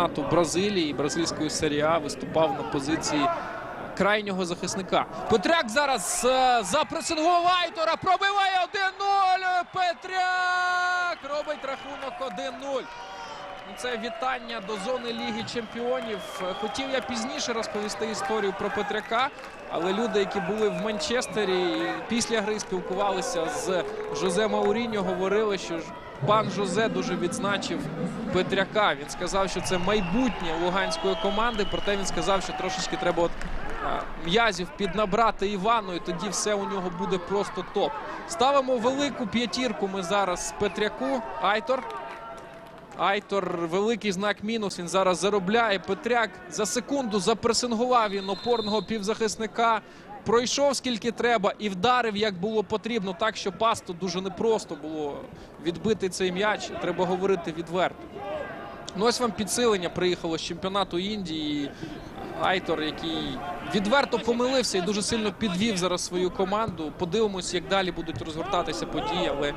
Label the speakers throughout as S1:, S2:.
S1: чемпіонату Бразилії, бразильської серії А виступав на позиції крайнього захисника. Петряк зараз е, запресингував Айтора, пробиває 1-0. Петряк робить рахунок 1-0. Ну, Це вітання до зони Ліги Чемпіонів. Хотів я пізніше розповісти історію про Петряка, але люди, які були в Манчестері після гри спілкувалися з Жозе Мауріньо, говорили, що пан Жозе дуже відзначив Петряка. Він сказав, що це майбутнє луганської команди. Проте він сказав, що трошечки треба от, м'язів піднабрати Івану, і тоді все у нього буде просто топ. Ставимо велику п'ятірку ми зараз Петряку. Айтор. Айтор великий знак мінус. Він зараз заробляє. Петряк за секунду запресингував він опорного півзахисника. Пройшов скільки треба і вдарив, як було потрібно. Так що пасту дуже непросто було відбити цей м'яч. Треба говорити відверто. Ну ось вам підсилення приїхало з чемпіонату Індії. Айтор, який відверто помилився і дуже сильно підвів зараз свою команду. Подивимось, як далі будуть розгортатися події. Але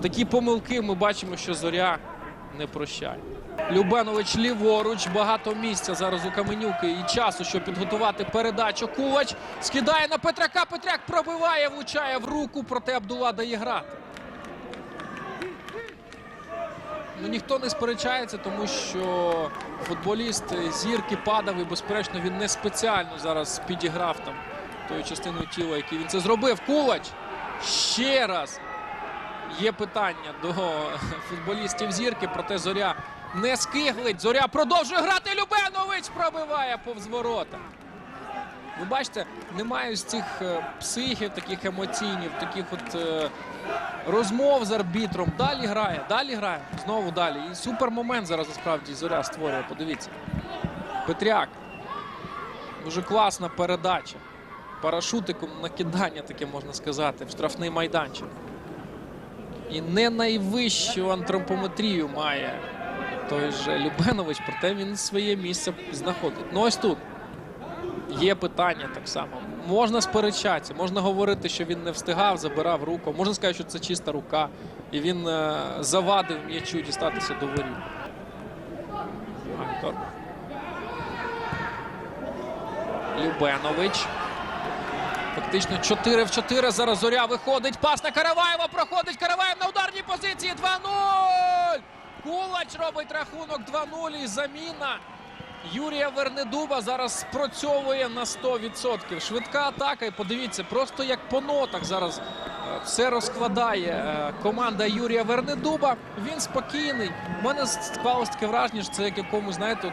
S1: такі помилки ми бачимо, що зоря не прощає. Любенович ліворуч, багато місця зараз у Каменюки і часу, щоб підготувати передачу. Кулач скидає на Петряка. Петряк пробиває, влучає в руку, проте Абдула дає грати. Ну, ніхто не сперечається, тому що футболіст зірки падав і, безперечно, він не спеціально зараз підіграв там тою частиною тіла, який він це зробив. Кулач ще раз є питання до футболістів зірки, проте зоря не скиглить. Зоря продовжує грати. Любенович пробиває повз ворота. Ви бачите, немає з цих е, психів, таких емоційних, таких от е, розмов з арбітром. Далі грає, далі грає, знову далі. І супер момент зараз насправді зоря створює. Подивіться. Петряк. Дуже класна передача. Парашутиком накидання, таке можна сказати, в штрафний майданчик. І не найвищу антропометрію має той же Любенович, проте він своє місце знаходить. Ну ось тут. Є питання так само. Можна сперечатися, можна говорити, що він не встигав, забирав руку. Можна сказати, що це чиста рука, і він е, завадив м'ячу дістатися до воріт. Любенович. Фактично 4 в 4. Зараз зоря виходить. Пас на Караваєва. Проходить Караваєв на ударній позиції. 2-0. Кулач робить рахунок 2-0. І заміна. Юрія Вернедуба зараз спрацьовує на 100%. Швидка атака. І подивіться, просто як по нотах зараз е, все розкладає е, команда Юрія Вернедуба. Він спокійний. У мене склалось таке враження, що це як якомусь, знаєте,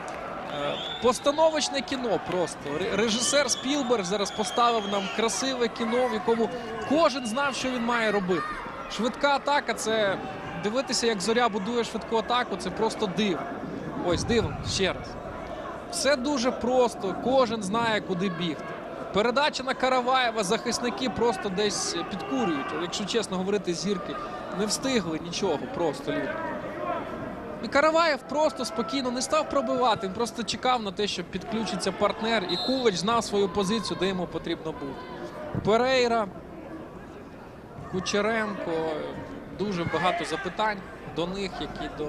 S1: постановочне кіно просто. Режисер Спілберг зараз поставив нам красиве кіно, в якому кожен знав, що він має робити. Швидка атака це дивитися, як зоря будує швидку атаку. Це просто диво. Ось диво ще раз. Все дуже просто, кожен знає, куди бігти. Передача на Караваєва, захисники просто десь підкурюють. Якщо чесно говорити, зірки не встигли нічого, просто люди. І Караваєв просто спокійно не став пробивати. Він просто чекав на те, що підключиться партнер, і Кулич знав свою позицію, де йому потрібно бути. Перейра, Кучеренко. Дуже багато запитань до них, як і до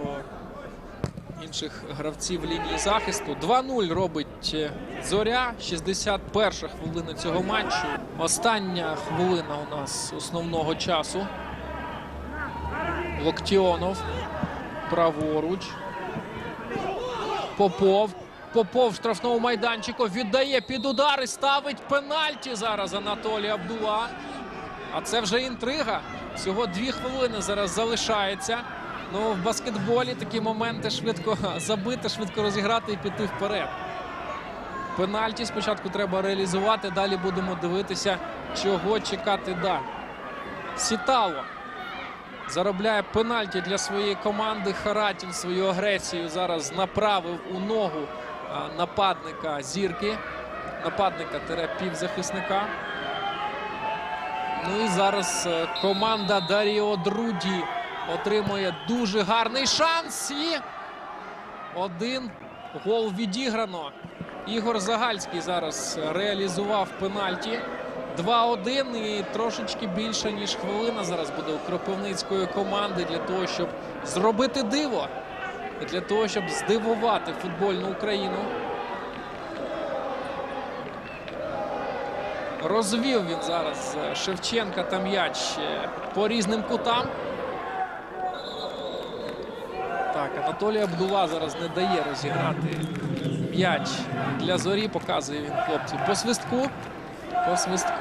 S1: інших гравців лінії захисту. 2-0 робить е, зоря. 61 хвилина цього матчу. Остання хвилина у нас основного часу. Локтіонов праворуч. Попов. Попов в штрафному майданчику віддає під удар і ставить пенальті зараз Анатолій Абдула. А це вже інтрига. Всього дві хвилини зараз залишається. Ну, в баскетболі такі моменти швидко забити, швидко розіграти і піти вперед. Пенальті спочатку треба реалізувати. Далі будемо дивитися, чого чекати далі. Сітало заробляє пенальті для своєї команди. Харатін свою агресію зараз направив у ногу нападника зірки. Нападника тере півзахисника. Ну і зараз е, команда Даріо Друді отримує дуже гарний шанс. І один гол відіграно. Ігор Загальський зараз реалізував пенальті. 2-1 і трошечки більше, ніж хвилина зараз буде у Кропивницької команди для того, щоб зробити диво. для того, щоб здивувати футбольну Україну. Розвів він зараз е, Шевченка та м'яч е, по різним кутам. Так, Анатолій Абдула зараз не дає розіграти м'яч для зорі. Показує він хлопців по свистку. По свистку.